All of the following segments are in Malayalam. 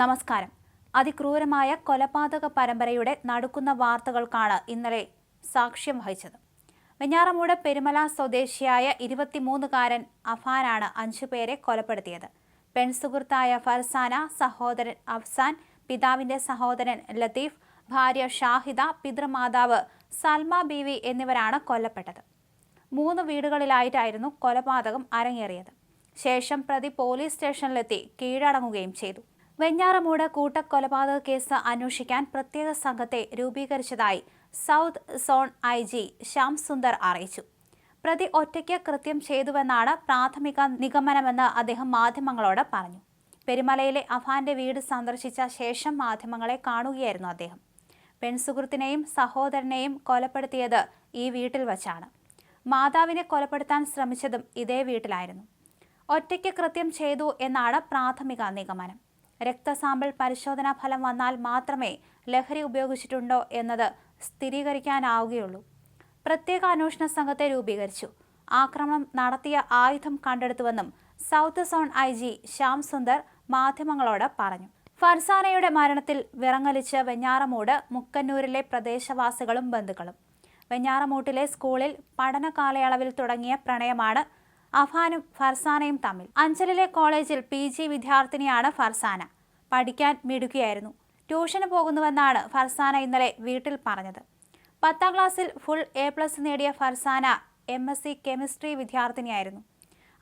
നമസ്കാരം. അതിക്രൂരമായ കൊലപാതക പരമ്പരയുടെ നടുക്കുന്ന വാർത്തകൾക്കാണ് ഇന്നലെ സാക്ഷ്യം വഹിച്ചത്. വെഞ്ഞാറമൂട് പെരുമല സ്വദേശിയായ ഇരുപത്തിമൂന്നുകാരൻ അഫാനാണ് അഞ്ചുപേരെ കൊലപ്പെടുത്തിയത്. പെൺസുഹൃത്തായ ഫർസാന സഹോദരൻ അഫ്സാൻ പിതാവിന്റെ സഹോദരൻ ലത്തീഫ് ഭാര്യ ഷാഹിദ പിതൃമാതാവ് സൽമ ബീവി എന്നിവരാണ് കൊല്ലപ്പെട്ടത്. മൂന്ന് വീടുകളിലായിട്ടായിരുന്നു കൊലപാതകം അരങ്ങേറിയത്. ശേഷം പ്രതി പോലീസ് സ്റ്റേഷനിലെത്തി കീഴടങ്ങുകയും ചെയ്തു. വെഞ്ഞാറമൂട് കൂട്ടക്കൊലപാതക കേസ് അന്വേഷിക്കാൻ പ്രത്യേക സംഘത്തെ രൂപീകരിച്ചതായി south zone I G Shyam Sundar അറിയിച്ചു. പ്രതി ഒറ്റയ്ക്ക് കൃത്യം ചെയ്തുവെന്നാണ് പ്രാഥമിക നിഗമനമെന്ന് അദ്ദേഹം മാധ്യമങ്ങളോട് പറഞ്ഞു. പെരുമലയിലെ അഫാന്റെ വീട് സന്ദർശിച്ച ശേഷം മാധ്യമങ്ങളെ കാണുകയായിരുന്നു അദ്ദേഹം. പെൺസുഹൃത്തിനെയും സഹോദരനെയും കൊലപ്പെടുത്തിയത് ഈ വീട്ടിൽ വച്ചാണ്. മാതാവിനെ കൊലപ്പെടുത്താൻ ശ്രമിച്ചതും ഇതേ വീട്ടിലായിരുന്നു. ഒറ്റയ്ക്ക് കൃത്യം ചെയ്തു എന്നാണ് പ്രാഥമിക നിഗമനം. രക്തസാമ്പിൾ പരിശോധനാ ഫലം വന്നാൽ മാത്രമേ ലഹരി ഉപയോഗിച്ചിട്ടുണ്ടോ എന്നത് സ്ഥിരീകരിക്കാനാവുകയുള്ളൂ. പ്രത്യേക അന്വേഷണ സംഘത്തെ രൂപീകരിച്ചു. ആക്രമണം നടത്തിയ ആയുധം കണ്ടെടുത്തുവെന്നും south zone I G Shyam Sundar മാധ്യമങ്ങളോട് പറഞ്ഞു. ഫർസാനയുടെ മരണത്തിൽ വിറങ്ങലിച്ച് വെഞ്ഞാറമൂട് മുക്കന്നൂരിലെ പ്രദേശവാസികളും ബന്ധുക്കളും. വെഞ്ഞാറമൂട്ടിലെ സ്കൂളിൽ പഠന കാലയളവിൽ തുടങ്ങിയ പ്രണയമാണ് അഫാനും ഫർസാനയും തമ്മിൽ. അഞ്ചലിലെ കോളേജിൽ പി ജി വിദ്യാർത്ഥിനിയാണ് ഫർസാന. പഠിക്കാൻ മിടുക്കിയായിരുന്നു. ട്യൂഷന് പോകുന്നുവെന്നാണ് ഫർസാന ഇന്നലെ വീട്ടിൽ പറഞ്ഞത്. പത്താം ക്ലാസ്സിൽ ഫുൾ എ പ്ലസ് നേടിയ Farsana M S C chemistry വിദ്യാർത്ഥിനിയായിരുന്നു.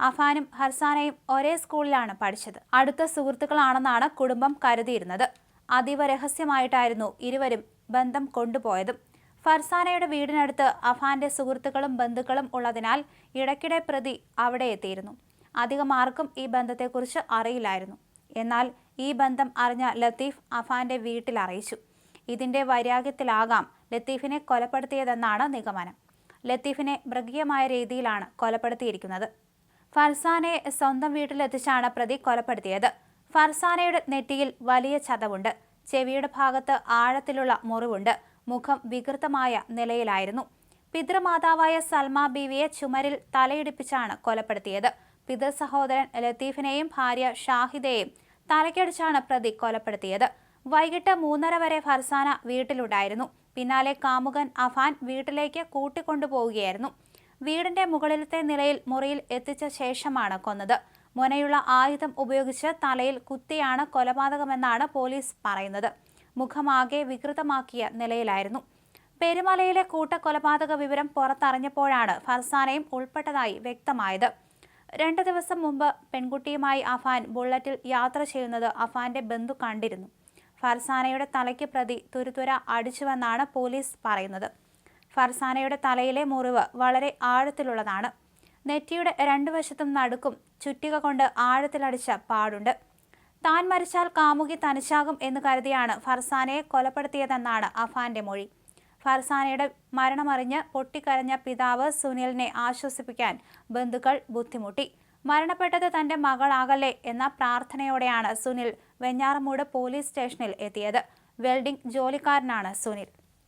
അഫാനും ഹർസാനയും ഒരേ സ്കൂളിലാണ് പഠിച്ചത്. അടുത്ത സുഹൃത്തുക്കളാണെന്നാണ് കുടുംബം കരുതിയിരുന്നത്. അതീവ രഹസ്യമായിട്ടായിരുന്നു ഇരുവരും ബന്ധം കൊണ്ടുപോയതും. ഫർസാനയുടെ വീടിനടുത്ത് അഫാന്റെ സുഹൃത്തുക്കളും ബന്ധുക്കളും ഉള്ളതിനാൽ ഇടയ്ക്കിടെ പ്രതി അവിടെ എത്തിയിരുന്നു. അധികം ആർക്കും ഈ ബന്ധത്തെക്കുറിച്ച് അറിയില്ലായിരുന്നു. എന്നാൽ ഈ ബന്ധം അറിഞ്ഞ ലത്തീഫ് അഫാന്റെ വീട്ടിൽ അറിയിച്ചു. ഇതിന്റെ വൈരാഗ്യത്തിലാകാം ലത്തീഫിനെ കൊലപ്പെടുത്തിയതെന്നാണ് നിഗമനം. ലത്തീഫിനെ മൃഗീയമായ രീതിയിലാണ് കൊലപ്പെടുത്തിയിരിക്കുന്നത്. ഫർസാനയെ സ്വന്തം വീട്ടിലെത്തിച്ചാണ് പ്രതി കൊലപ്പെടുത്തിയത്. ഫർസാനയുടെ നെറ്റിയിൽ വലിയ ചതവുണ്ട്. ചെവിയുടെ ഭാഗത്ത് ആഴത്തിലുള്ള മുറിവുണ്ട്. മുഖം വികൃതമായ നിലയിലായിരുന്നു. പിതൃമാതാവായ സൽമ ബീവിയെ ചുമരിൽ തലയിടിപ്പിച്ചാണ് കൊലപ്പെടുത്തിയത്. പിതൃ സഹോദരൻ ലത്തീഫിനെയും ഭാര്യ ഷാഹിദയെയും തലക്കടിച്ചാണ് പ്രതി കൊലപ്പെടുത്തിയത്. വൈകിട്ട് മൂന്നര വരെ ഫർസാന വീട്ടിലുണ്ടായിരുന്നു. പിന്നാലെ കാമുകൻ അഫാൻ വീട്ടിലേക്ക് കൂട്ടിക്കൊണ്ടുപോവുകയായിരുന്നു. വീടിന്റെ മുകളിലത്തെ നിലയിൽ മുറിയിൽ എത്തിച്ച ശേഷമാണ് കൊന്നത്. മുനയുള്ള ആയുധം ഉപയോഗിച്ച് തലയിൽ കുത്തിയാണ് കൊലപാതകമെന്നാണ് പോലീസ് പറയുന്നത്. മുഖമാകെ വികൃതമാക്കിയ നിലയിലായിരുന്നു. പെരുമലയിലെ കൂട്ടക്കൊലപാതക വിവരം പുറത്തറിഞ്ഞപ്പോഴാണ് ഫർസാനയും ഉൾപ്പെട്ടതായി വ്യക്തമായത്. രണ്ട് ദിവസം മുമ്പ് പെൺകുട്ടിയുമായി അഫാൻ ബുള്ളറ്റിൽ യാത്ര ചെയ്യുന്നത് അഫാന്റെ ബന്ധു കണ്ടിരുന്നു. ഫർസാനയുടെ തലയ്ക്ക് പ്രതി തുരുതുര അടിച്ചുവെന്നാണ് പോലീസ് പറയുന്നത്. ഫർസാനയുടെ തലയിലെ മുറിവ് വളരെ ആഴത്തിലുള്ളതാണ്. നെറ്റിയുടെ രണ്ടു വശത്തും നടുക്കും ചുറ്റിക കൊണ്ട് ആഴത്തിലടിച്ച പാടുണ്ട്. താൻ മരിച്ചാൽ കാമുകി തനിച്ചാകും എന്ന് കരുതിയാണ് ഫർസാനയെ കൊലപ്പെടുത്തിയതെന്നാണ് അഫാന്റെ മൊഴി. ഫർസാനയുടെ മരണമറിഞ്ഞ് പൊട്ടിക്കരഞ്ഞ പിതാവ് സുനിലിനെ ആശ്വസിപ്പിക്കാൻ ബന്ധുക്കൾ ബുദ്ധിമുട്ടി. മരണപ്പെട്ടത് തന്റെ മകളാകല്ലേ എന്ന പ്രാർത്ഥനയോടെയാണ് സുനിൽ വെഞ്ഞാറമൂട് പോലീസ് സ്റ്റേഷനിൽ എത്തിയത്. വെൽഡിംഗ് ജോലിക്കാരനാണ് സുനിൽ.